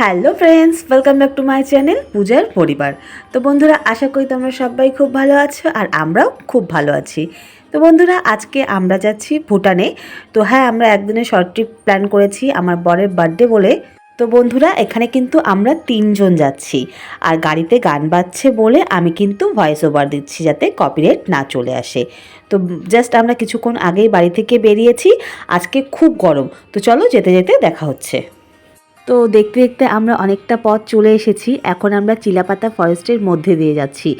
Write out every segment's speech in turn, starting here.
Hello friends welcome back to my channel পূজার পরিবার। তো বন্ধুরা, আশা করি তোমরা সবাই খুব ভালো আছো আর আমরাও খুব ভালো আছি। তো বন্ধুরা, আজকে আমরা যাচ্ছি ভুটানে। তো হ্যাঁ আমরা একদিনের শর্ট ট্রিপ প্ল্যান করেছি আমার বরের বার্থডে বলে। তো বন্ধুরা, এখানে কিন্তু আমরা তিনজন যাচ্ছি। আর গাড়িতে গান বাজছে বলে আমি কিন্তু ভয়েস ওভার দিচ্ছি যাতে কপিরাইট না চলে আসে। তো জাস্ট আমরা কিছুক্ষণ আগেই বাড়ি থেকে বেরিয়েছি। আজকে খুব গরম। তো চলো যেতে যেতে দেখা হচ্ছে। তো দেখতে দেখতে আমরা অনেকটা পথ চলে এসেছি। এখন আমরা চিলাপাতা ফরেস্টের মধ্যে দিয়ে যাচ্ছি।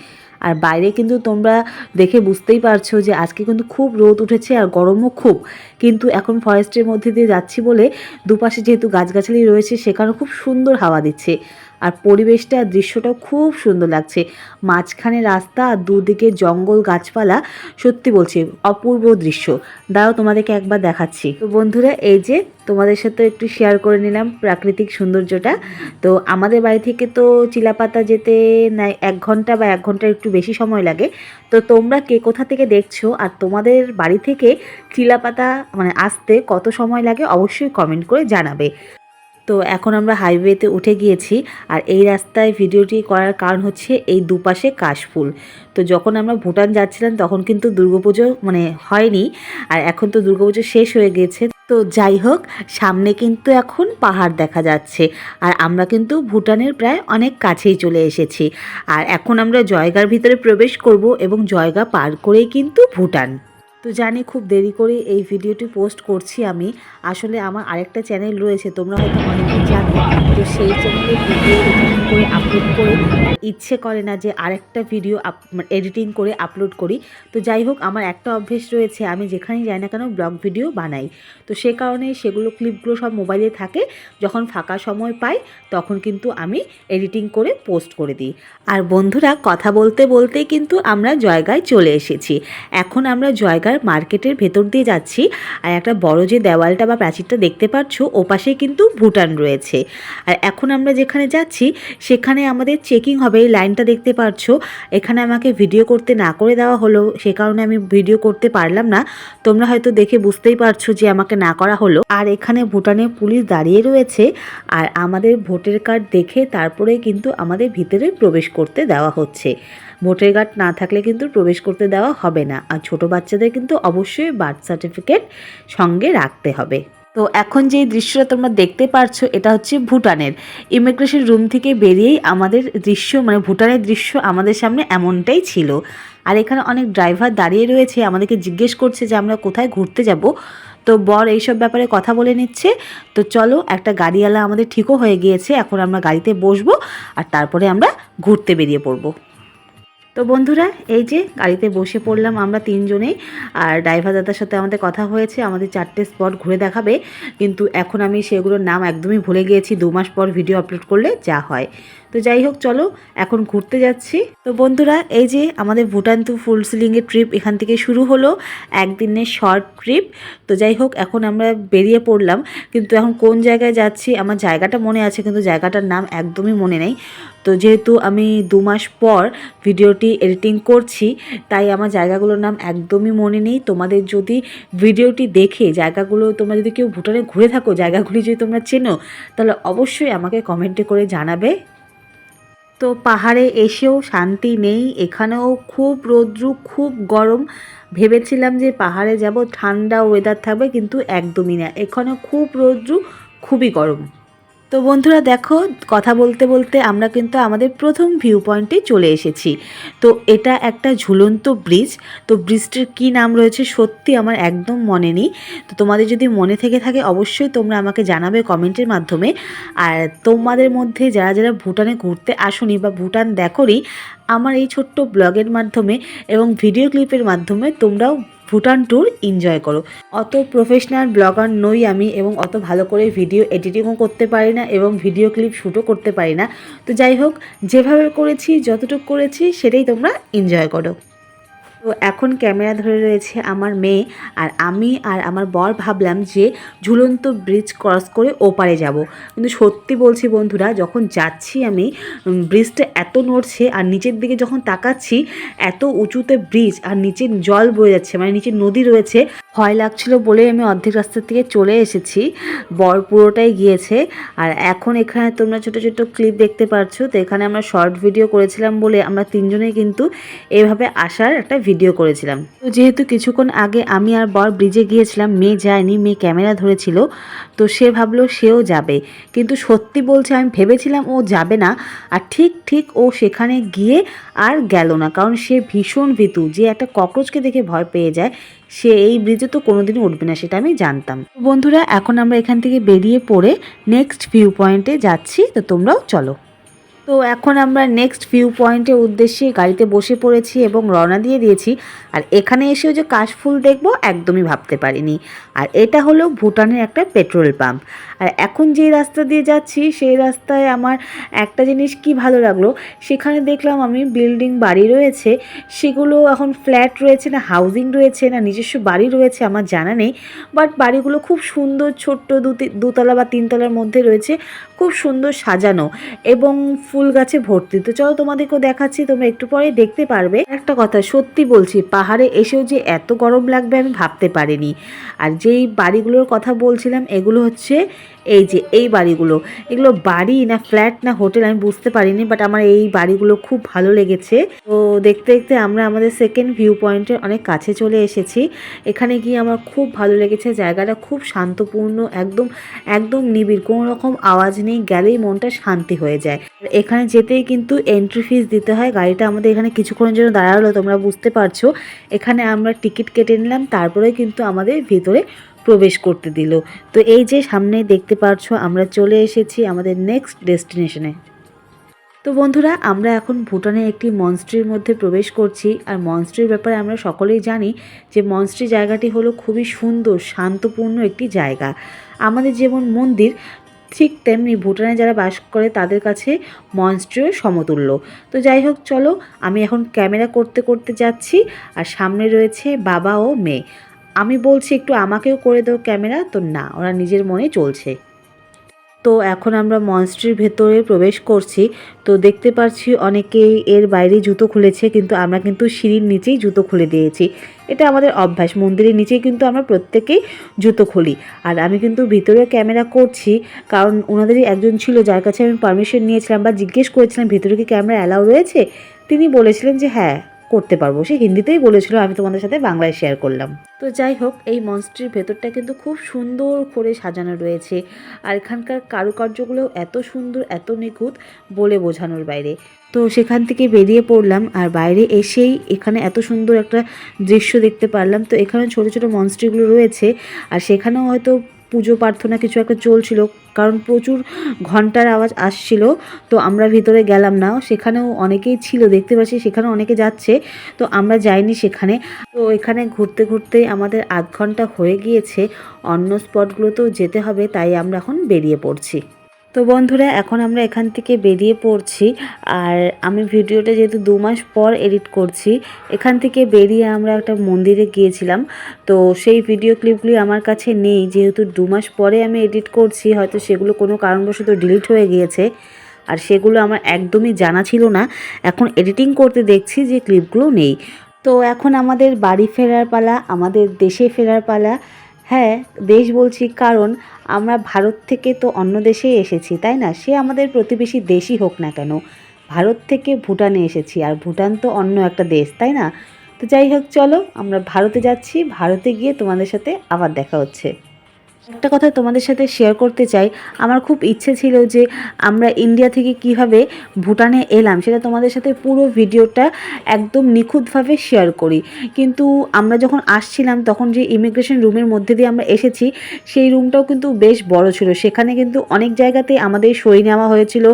আর বাইরে কিন্তু তোমরা দেখে বুঝতেই পারছ যে আজকে কিন্তু খুব রোদ উঠেছে আর গরমও খুব। কিন্তু এখন ফরেস্টের মধ্যে দিয়ে যাচ্ছি বলে দুপাশে যেহেতু গাছগাছালি রয়েছে সেখানে খুব সুন্দর হাওয়া দিচ্ছে। আর পরিবেশটা আর দৃশ্যটাও খুব সুন্দর লাগছে। মাঝখানে রাস্তা, আর দুদিকে জঙ্গল, গাছপালা, সত্যি বলছি, অপূর্ব দৃশ্য। দাও তোমাদেরকে একবার দেখাচ্ছি। তো বন্ধুরা, এই যে তোমাদের সাথে একটু শেয়ার করে নিলাম প্রাকৃতিক সৌন্দর্যটা। তো আমাদের বাড়ি থেকে তো চিলাপাতা যেতে নাই, এক ঘণ্টা বা এক ঘণ্টা একটু বেশি সময় লাগে। তো তোমরা কে কোথা থেকে দেখছ, আর তোমাদের বাড়ি থেকে চিলাপাতা মানে আসতে কত সময় লাগে, অবশ্যই কমেন্ট করে জানাবে। তো এখন আমরা হাইওয়েতে উঠে গিয়েছি আর এই রাস্তায় ভিডিওটি করার কারণ হচ্ছে এই দুপাশে কাশফুল। তো যখন আমরা ভুটান যাচ্ছিলাম তখন কিন্তু দুর্গাপুজো মানে হয়নি আর এখন তো দুর্গাপুজো শেষ হয়ে গেছে। তো যাই হোক, সামনে কিন্তু এখন পাহাড় দেখা যাচ্ছে আর আমরা কিন্তু ভুটানের প্রায় অনেক কাছেই চলে এসেছি আর এখন আমরা জয়গার ভিতরে প্রবেশ করব এবং জয়গা পার করেই কিন্তু ভুটান। তো জানি খুব দেরি করে এই ভিডিওটি পোস্ট করছি আমি। আসলে আমার আরেকটা চ্যানেল রয়েছে, তোমরা হয়তো অনেকেই জানো। তো সেই চ্যানেলে ভিডিও এডিটিং করে আপলোড করে ইচ্ছে করে না যে আরেকটা ভিডিও এডিটিং করে আপলোড করি। তো যাই হোক, আমার একটা অভ্যেস রয়েছে, আমি যেখানেই যাই না কেন ব্লগ ভিডিও বানাই। তো সে কারণে সেগুলো ক্লিপগুলো সব মোবাইলে থাকে। যখন ফাঁকা সময় পাই, তখন কিন্তু আমি এডিটিং করে পোস্ট করে দিই। আর বন্ধুরা, কথা বলতে বলতেই কিন্তু আমরা জয়গায় চলে এসেছি। এখন আমরা জয়গার মার্কেটের ভেতর দিয়ে যাচ্ছি। আর একটা বড় যে দেওয়ালটা বা প্রাচীরটা দেখতে পাচ্ছ ওপাশে কিন্তু ভুটান রয়েছে। আর এখন আমরা যেখানে যাচ্ছি, সেখানে আমাদের চেকিং হবে, এই লাইনটা দেখতে পাচ্ছ। এখানে আমাকে ভিডিও করতে না করে দেওয়া হলো, সে কারণে আমি ভিডিও করতে পারলাম না। তোমরা হয়তো দেখে বুঝতেই পারছ যে আমাকে না করা হলো। আর এখানে ভুটানের পুলিশ দাঁড়িয়ে রয়েছে। আর আমাদের ভোটার কার্ড দেখে তারপরে কিন্তু আমাদের ভিতরে প্রবেশ করতে দেওয়া হচ্ছে। ভোটার কার্ড না থাকলে কিন্তু প্রবেশ করতে দেওয়া হবে না। আর ছোট বাচ্চাদের কিন্তু অবশ্যই বার্থ সার্টিফিকেট সঙ্গে রাখতে হবে। তো এখন যে দৃশ্যটা তোমরা দেখতে পারছ, এটা হচ্ছে ভুটানের। ইমিগ্রেশন রুম থেকে বেরিয়েই আমাদের দৃশ্য মানে ভুটানের দৃশ্য আমাদের সামনে এমনটাই ছিল। আর এখানে অনেক ড্রাইভার দাঁড়িয়ে রয়েছে, আমাদেরকে জিজ্ঞেস করছে যে আমরা কোথায় ঘুরতে যাব। তো বর এইসব ব্যাপারে কথা বলে নিচ্ছে। তো চলো, একটা গাড়িওয়ালা আমাদের ঠিকও হয়ে গিয়েছে, এখন আমরা গাড়িতে বসবো, আর তারপরে আমরা ঘুরতে বেরিয়ে পড়ব। তো বন্ধুরা, এই যে গাড়িতে বসে পড়লাম আমরা তিনজনেই, আর ড্রাইভার দাদার সাথে আমাদের কথা হয়েছে, আমাদের চারটে স্পট ঘুরে দেখাবে, কিন্তু এখন আমি সেগুলোর নাম একদমই ভুলে গিয়েছি, দু মাস পর ভিডিও আপলোড করলে যা হয়। তো যাই হোক, চলো এখন ঘুরতে যাচ্ছি। তো বন্ধুরা, এই যে আমাদের ভুটান টু ফুলসিলিংয়ের ট্রিপ এখান থেকে শুরু হলো একদিনের শর্ট ট্রিপ। তো যাই হোক, এখন আমরা বেরিয়ে পড়লাম, কিন্তু এখন কোন জায়গায় যাচ্ছি, আমার জায়গাটা মনে আছে, কিন্তু জায়গাটার নাম একদমই মনে নেই। তো যেহেতু আমি দু মাস পর ভিডিওটি এডিটিং করছি, তাই আমার জায়গাগুলোর নাম একদমই মনে নেই। তোমাদের যদি ভিডিওটি দেখে জায়গাগুলো, তোমরা যদি কেউ ভুটানে ঘুরে থাকো, জায়গাগুলি যদি তোমরা চেনো, তাহলে অবশ্যই আমাকে কমেন্টে করে জানাবে। তো পাহাড়ে এসেও শান্তি নেই, এখানেও খুব রৌদ্রু, খুব গরম। ভেবেছিলাম যে পাহাড়ে যাব, ঠান্ডা ওয়েদার থাকবে, কিন্তু একদমই না। এখানে খুব রৌদ্রু, খুবই গরম। তো বন্ধুরা দেখো, কথা বলতে বলতে আমরা কিন্তু আমাদের প্রথম ভিউ পয়েন্টে চলে এসেছি। তো এটা একটা ঝুলন্ত ব্রিজ তো ব্রিজটির কী নাম রয়েছে সত্যি আমার একদম মনে নেই। তো তোমাদের যদি মনে থেকে থাকে অবশ্যই তোমরা আমাকে জানাবে কমেন্টের মাধ্যমে। আর তোমাদের মধ্যে যারা যারা ভুটানে ঘুরতে আসনি বা ভুটান দেখোনি, আমার এই ছোট্ট ব্লগের মাধ্যমে এবং ভিডিও ক্লিপের মাধ্যমে তোমরাও ভুটান ট্যুর এনজয় করো। অত প্রফেশনাল ব্লগার নই আমি এবং অত ভালো করে ভিডিও এডিটিংও করতে পারি না এবং ভিডিও ক্লিপ শ্যুটও করতে পারি না। তো যাই হোক, যেভাবে করেছি, যতটুকু করেছি, সেটাই তোমরা এনজয় করো। তো এখন ক্যামেরা ধরে রয়েছে আমার মেয়ে আর আমি আর আমার বর ভাবলাম যে ঝুলন্ত ব্রিজ ক্রস করে ওপারে যাব। কিন্তু সত্যি বলছি বন্ধুরা, যখন যাচ্ছি আমি ব্রিজটা এত নড়ছে আর নিচের দিকে যখন তাকাচ্ছি, এত উঁচুতে ব্রিজ আর নিচে জল বয়ে যাচ্ছে মানে নিচে নদী রয়েছে ভয় লাগছিল বলে আমি অর্ধেক রাস্তা থেকে চলে এসেছি। বর পুরোটাই গিয়েছে। আর এখন এখানে তোমরা ছোট ছোট ক্লিপ দেখতে পাচ্ছ তো এখানে আমরা শর্ট ভিডিও করেছিলাম বলে আমরা তিনজনেই কিন্তু এভাবে আসার একটা ভিডিও করেছিলাম। তো যেহেতু কিছুক্ষণ আগে আমি আর বর ব্রিজে গিয়েছিলাম, মেয়ে যায়নি, মেয়ে ক্যামেরা ধরেছিল, তো সে ভাবলো সেও যাবে। কিন্তু সত্যি বলছে, আমি ভেবেছিলাম ও যাবে না। আর ঠিক ঠিক ও সেখানে গিয়ে আর গেল না, কারণ সে ভীষণ ভীতু, যে একটা ককরোচকে দেখে ভয় পেয়ে যায়। সে এই ব্রিজে তো কোনোদিনই উঠবে না, সেটা আমি জানতাম। বন্ধুরা, এখন আমরা এখান থেকে বেরিয়ে পড়ে নেক্সট ভিউ পয়েন্টে যাচ্ছি, তো তোমরাও চলো। তো এখন আমরা নেক্সট ভিউ পয়েন্টের উদ্দেশ্যে গাড়িতে বসে পড়েছি এবং রওনা দিয়ে দিয়েছি। আর এখানে এসেও যে কাশফুল দেখব, একদমই ভাবতে পারিনি। আর এটা হলো ভুটানের একটা পেট্রোল পাম্প। আর এখন যে রাস্তা দিয়ে যাচ্ছি, সেই রাস্তায় আমার একটা জিনিস কি ভালো লাগল, সেখানে দেখলাম আমি বিল্ডিং বাড়ি রয়েছে, সেগুলো এখন ফ্ল্যাট রয়েছে না হাউজিং রয়েছে না নিজস্ব বাড়ি রয়েছে আমার জানা নেই বাট বাড়িগুলো খুব সুন্দর ছোট্ট দুতলা বা তিনতলার মধ্যে রয়েছে, খুব সুন্দর সাজানো এবং ফুল গাছে ভর্তি। তো চলো তোমাদেরকেও দেখাচ্ছি, তোমরা একটু পরে দেখতে পারবে। একটা কথা সত্যি বলছি, পাহাড়ে এসেও যে এত গরম লাগবে আমি ভাবতে পারিনি। আর যেই বাড়িগুলোর কথা বলছিলাম, এগুলো হচ্ছে এই যে, এই বাড়িগুলো। এগুলো বাড়ি না ফ্ল্যাট না হোটেল আমি বুঝতে পারিনি বাট আমার এই বাড়িগুলো খুব ভালো লেগেছে। তো দেখতে দেখতে আমরা আমাদের সেকেন্ড ভিউ পয়েন্টের অনেক কাছে চলে এসেছি। এখানে গিয়ে আমার খুব ভালো লেগেছে, জায়গাটা খুব শান্তপূর্ণ, একদম একদম নিবিড়। কোনো রকম আওয়াজ নেই, গেলেই মনটা শান্তি হয়ে যায়। এখানে যেতেই কিন্তু এন্ট্রি ফিস দিতে হয়, গাড়িটা আমাদের এখানে কিছুক্ষণের জন্য দাঁড়াল, তোমরা বুঝতে পারছ। এখানে আমরা টিকিট কেটে নিলাম তারপরে কিন্তু আমাদের ভিতরে প্রবেশ করতে দিল। তো এই যে সামনে দেখতে পারছ, আমরা চলে এসেছি আমাদের নেক্সট ডেস্টিনেশনে তো বন্ধুরা, আমরা এখন ভুটানের একটি মনস্ট্রির মধ্যে প্রবেশ করছি। আর মনস্ট্রির ব্যাপারে আমরা সকলেই জানি যে মনস্ট্রি জায়গাটি হলো খুবই সুন্দর, শান্তপূর্ণ একটি জায়গা। আমাদের যেমন মন্দির, ঠিক তেমনি ভুটানে যারা বাস করে তাদের কাছে মনস্ট্রিও সমতুল্য। তো যাই হোক, চলো, আমি এখন ক্যামেরা করতে করতে যাচ্ছি। আর সামনে রয়েছে বাবা ও মেয়ে। আমি বলছি একটু আমাকেও করে দাও ক্যামেরা, তো না, ওরা নিজের মনে চলছে। তো এখন আমরা মনস্ট্রির ভেতরে প্রবেশ করছি, তো দেখতে পাচ্ছি অনেকেই এর বাইরে জুতো খুলেছে, কিন্তু আমরা কিন্তু সিঁড়ির নিচেই জুতো খুলে দিয়েছি। এটা আমাদের অভ্যাস, মন্দিরের নিচেই কিন্তু আমরা প্রত্যেকেই জুতো খুলি। আর আমি কিন্তু ভিতরে ক্যামেরা করছি, কারণ ওনাদেরই একজন ছিল যার কাছে আমি পারমিশন নিয়েছিলাম বা জিজ্ঞেস করেছিলাম, ভিতরে কি ক্যামেরা অ্যালাউ রয়েছে? তিনি বলেছিলেন যে হ্যাঁ। করতে পারব। সে হিন্দিতেই বলেছিল, আমি তোমাদের সাথে বাংলায় শেয়ার করলাম। তো যাই হোক, এই মঞ্চটির ভেতরটা কিন্তু খুব সুন্দর করে সাজানো রয়েছে। আর এখানকার কারুকার্যগুলো এত সুন্দর, এত নিখুঁত বলে বোঝানোর বাইরে। তো সেখান থেকে বেরিয়ে পড়লাম, আর বাইরে এসেই এখানে এত সুন্দর একটা দৃশ্য দেখতে পারলাম। তো এখানে ছোট ছোট মনস্ট্রিগুলো রয়েছে, আর সেখানেও হয়তো পুজো, প্রার্থনা কিছু একটা চলছিল, কারণ প্রচুর ঘণ্টার আওয়াজ আসছিল, তো আমরা ভিতরে গেলাম না। সেখানেও অনেকেই ছিল, দেখতে পাচ্ছি সেখানে অনেকে যাচ্ছে, তো আমরা যাইনি সেখানে। তো এখানে ঘুরতে ঘুরতে আমাদের আধ ঘণ্টা হয়ে গিয়েছে, অন্য স্পটগুলোতেও যেতে হবে, তাই আমরা এখন বেরিয়ে পড়ছি। তো বন্ধুরা, এখন আমরা এখান থেকে বেরিয়ে পড়ছি আর আমি ভিডিওটা যেহেতু দু মাস পর এডিট করছি, এখান থেকে বেরিয়ে আমরা একটা মন্দিরে গিয়েছিলাম। তো সেই ভিডিও ক্লিপগুলি আমার কাছে নেই, যেহেতু দু মাস পরে আমি এডিট করছি, হয়তো সেগুলো কোনো কারণবশত ডিলিট হয়ে গিয়েছে। আর সেগুলো আমার একদমই জানা ছিল না। এখন এডিটিং করতে দেখছি যে ক্লিপগুলো নেই। তো এখন আমাদের বাড়ি ফেরার পালা, আমাদের দেশে ফেরার পালা হ্যাঁ দেশ বলছি, কারণ আমরা ভারত থেকে তো অন্য দেশেই এসেছি, তাই না? সে আমাদের প্রতিবেশী দেশই হোক না কেন, ভারত থেকে ভুটানে এসেছি, আর ভুটান তো অন্য একটা দেশ, তাই না? তো যাই হোক, চলো, আমরা ভারতে যাচ্ছি, ভারতে গিয়ে তোমাদের সাথে আবার দেখা হচ্ছে। একটা কথা তোমাদের সাথে শেয়ার করতে চাই। আমার খুব ইচ্ছে ছিল যে আমরা ইন্ডিয়া থেকে কীভাবে ভুটানে এলাম, সেটা তোমাদের সাথে পুরো ভিডিওটা একদম নিখুঁতভাবে শেয়ার করি। কিন্তু আমরা যখন আসছিলাম, তখন যে ইমিগ্রেশন রুমের মধ্যে দিয়ে আমরা এসেছি, সেই রুমটাও কিন্তু বেশ বড় ছিল। সেখানে কিন্তু অনেক জায়গাতে আমাদের সই নেওয়া হয়েছিল,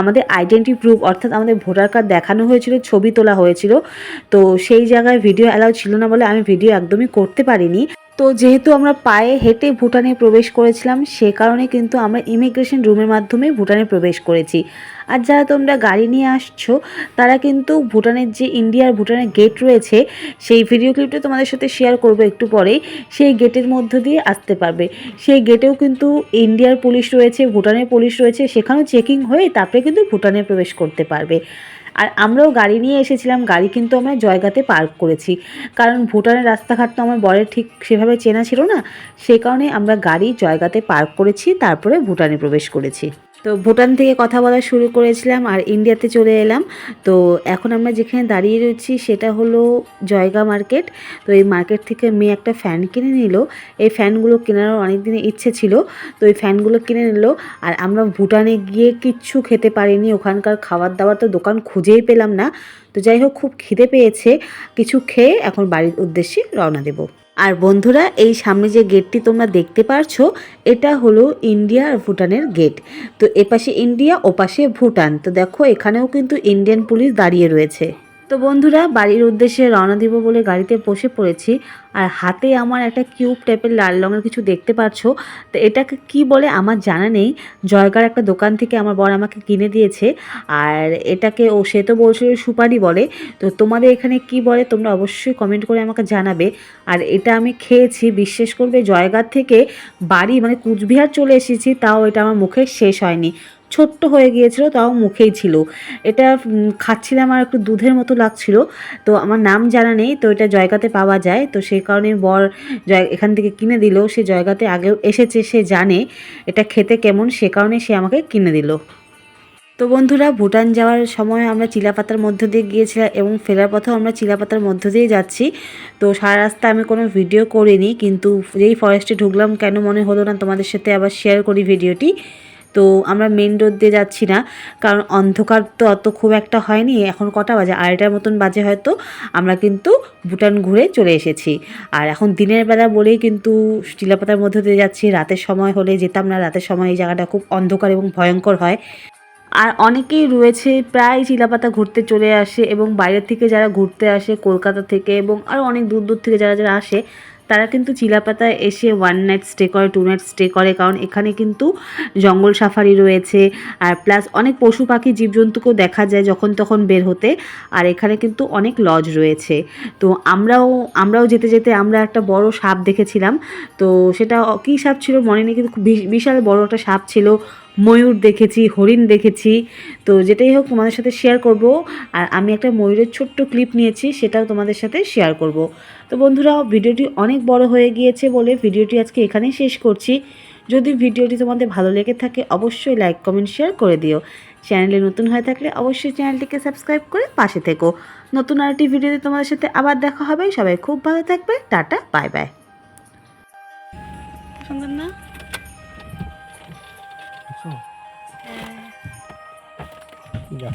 আমাদের আইডেন্টি প্রুফ অর্থাৎ আমাদের ভোটার কার্ড দেখানো হয়েছিল, ছবি তোলা হয়েছিল। তো সেই জায়গায় ভিডিও অ্যালাউ ছিল না বলে আমি ভিডিও একদমই করতে পারিনি। তো যেহেতু আমরা পায়ে হেঁটে ভুটানে প্রবেশ করেছিলাম, সে কারণে কিন্তু আমরা ইমিগ্রেশন রুমের মাধ্যমে ভুটানে প্রবেশ করেছি। আর যারা তোমরা গাড়ি নিয়ে আসছো, তারা কিন্তু ভুটানের যে ইন্ডিয়ার ভুটানের গেট রয়েছে, সেই ভিডিও ক্লিপটা তোমাদের সাথে শেয়ার করব একটু পরেই। সেই গেটের মধ্য দিয়ে আসতে পারবে। সেই গেটেও কিন্তু ইন্ডিয়ার পুলিশ রয়েছে, ভুটানের পুলিশ রয়েছে, সেখানেও চেকিং হয়ে তারপরে কিন্তু ভুটানে প্রবেশ করতে পারবে। আর আমরাও গাড়ি নিয়ে এসেছিলাম, গাড়ি কিন্তু আমরা জয়গাতে পার্ক করেছি। কারণ ভুটানের রাস্তাঘাট তো আমার বরের ঠিক সেভাবে চেনা ছিল না সে কারণে আমরা গাড়ি জয়গাতে পার্ক করেছি, তারপরে ভুটানে প্রবেশ করেছি। তো ভুটান থেকে কথা বলা শুরু করেছিলাম আর ইন্ডিয়াতে চলে এলাম। তো এখন আমরা যেখানে দাঁড়িয়ে রয়েছি সেটা হলো জয়গা মার্কেট। তো এই মার্কেট থেকে মেয়ে একটা ফ্যান কিনে নিল। এই ফ্যানগুলো কেনার অনেক দিনের ইচ্ছে ছিল। তো এই ফ্যানগুলো কিনে নিল আর আমরা ভুটানে গিয়ে কিচ্ছু খেতে পারিনি। ওখানকার খাবার দাবার তো দোকান খুঁজেই পেলাম না। তো যাই হোক, খুব খিদে পেয়েছে। কিছু খেয়ে এখন বাড়ির উদ্দেশ্যে রওনা দেব। আর বন্ধুরা, এই সামনে যে গেটটি তোমরা দেখতে পারছ, এটা হলো ইন্ডিয়া আর ভুটানের গেট। তো এপাশে ইন্ডিয়া, ওপাশে ভুটান। তো দেখো, এখানেও কিন্তু ইন্ডিয়ান পুলিশ দাঁড়িয়ে রয়েছে। তো বন্ধুরা, বাড়ির উদ্দেশ্যে রওনা দিব বলে গাড়িতে বসে পড়েছি। আর হাতে আমার একটা কিউব টাইপের লাল রঙের কিছু দেখতে পাচ্ছো তো এটাকে কি বলে আমার জানা নেই। জয়গার একটা দোকান থেকে আমার বর আমাকে কিনে দিয়েছে। আর এটাকে ও, সে তো বলছিল সুপারি বলে। তো তোমাদের এখানে কি বলে তোমরা অবশ্যই কমেন্ট করে আমাকে জানাবে। আর এটা আমি খেয়েছি, বিশ্বাস করবে জয়গার থেকে বাড়ি মানে কুচবিহার চলে এসেছি, তাও এটা আমার মুখে শেষ হয়নি। ছোট্ট হয়ে গিয়েছিল, তাও মুখেই ছিল। এটা খাচ্ছিলাম আর একটু দুধের মতো লাগছিল। তো আমার নাম জানা নেই, তো এটা জয়গাতে পাওয়া যায়। তো সেই কারণে বর জয়, এখান থেকে কিনে দিল। সে জয়গাতে আগেও এসেছে, সে জানে এটা খেতে কেমন, সে কারণে সে আমাকে কিনে দিল। তো বন্ধুরা, ভুটান যাওয়ার সময় আমরা চিলাপাতার মধ্য দিয়ে গিয়েছিলাম এবং ফেরার পথেও আমরা চিলাপাতার মধ্য দিয়ে যাচ্ছি। তো সারা রাস্তা আমি কোনো ভিডিও করিনি, কিন্তু যেই ফরেস্টে ঢুকলাম, কেন মনে হলো না তোমাদের সাথে আবার শেয়ার করি ভিডিওটি তো আমরা মেন রোড দিয়ে যাচ্ছি না। কারণ অন্ধকার তো অত খুব একটা হয়নি, এখন কটা বাজে? আড়াইটার মতন বাজে হয়তো। আমরা কিন্তু ভুটান ঘুরে চলে এসেছি। আর এখন দিনের বেলা বলেই কিন্তু চিলাপাতার মধ্যে দিয়ে যাচ্ছি। রাতের সময় হলে যেতাম না, রাতের সময় এই জায়গাটা খুব অন্ধকার এবং ভয়ঙ্কর হয়। আর অনেকেই রয়েছে প্রায় চিলাপাতা ঘুরতে চলে আসে এবং বাইরের থেকে যারা ঘুরতে আসে কলকাতা থেকে এবং আরও অনেক দূর দূর থেকে যারা যারা আসে তারা কিন্তু চিলাপাতায় এসে ওয়ান নাইট স্টে করে টু নাইট স্টে করে, কারণ এখানে কিন্তু জঙ্গল সাফারি রয়েছে, আর প্লাস অনেক পশু পাখি, জীবজন্তুকেও দেখা যায় যখন তখন বের হতে, আর এখানে কিন্তু অনেক লজ রয়েছে। তো আমরাও আমরাও যেতে যেতে আমরা একটা বড় সাপ দেখেছিলাম, তো সেটা কী সাপ ছিল মনে নেই, কিন্তু বিশাল বড় একটা সাপ ছিল। ময়ূর দেখেছি, হরিণ দেখেছি। তো যেটাই হোক তোমাদের সাথে শেয়ার করব। আর আমি একটা ময়ূরের ছোট্ট ক্লিপ নিয়েছি, সেটাও তোমাদের সাথে শেয়ার করব। তো বন্ধুরা, ভিডিওটি অনেক বড় হয়ে গিয়েছে বলে ভিডিওটি আজকে এখানেই শেষ করছি। যদি ভিডিওটি তোমাদের ভালো লেগে থাকে, অবশ্যই লাইক কমেন্ট শেয়ার করে দিও। চ্যানেলে নতুন হয়ে থাকলে অবশ্যই চ্যানেলটিকে সাবস্ক্রাইব করে পাশে থেকো। নতুন আরেকটি ভিডিওতে তোমাদের সাথে আবার দেখা হবে। সবাই খুব ভালো থাকবে। টাটা বাই বাই সুন্দর না যা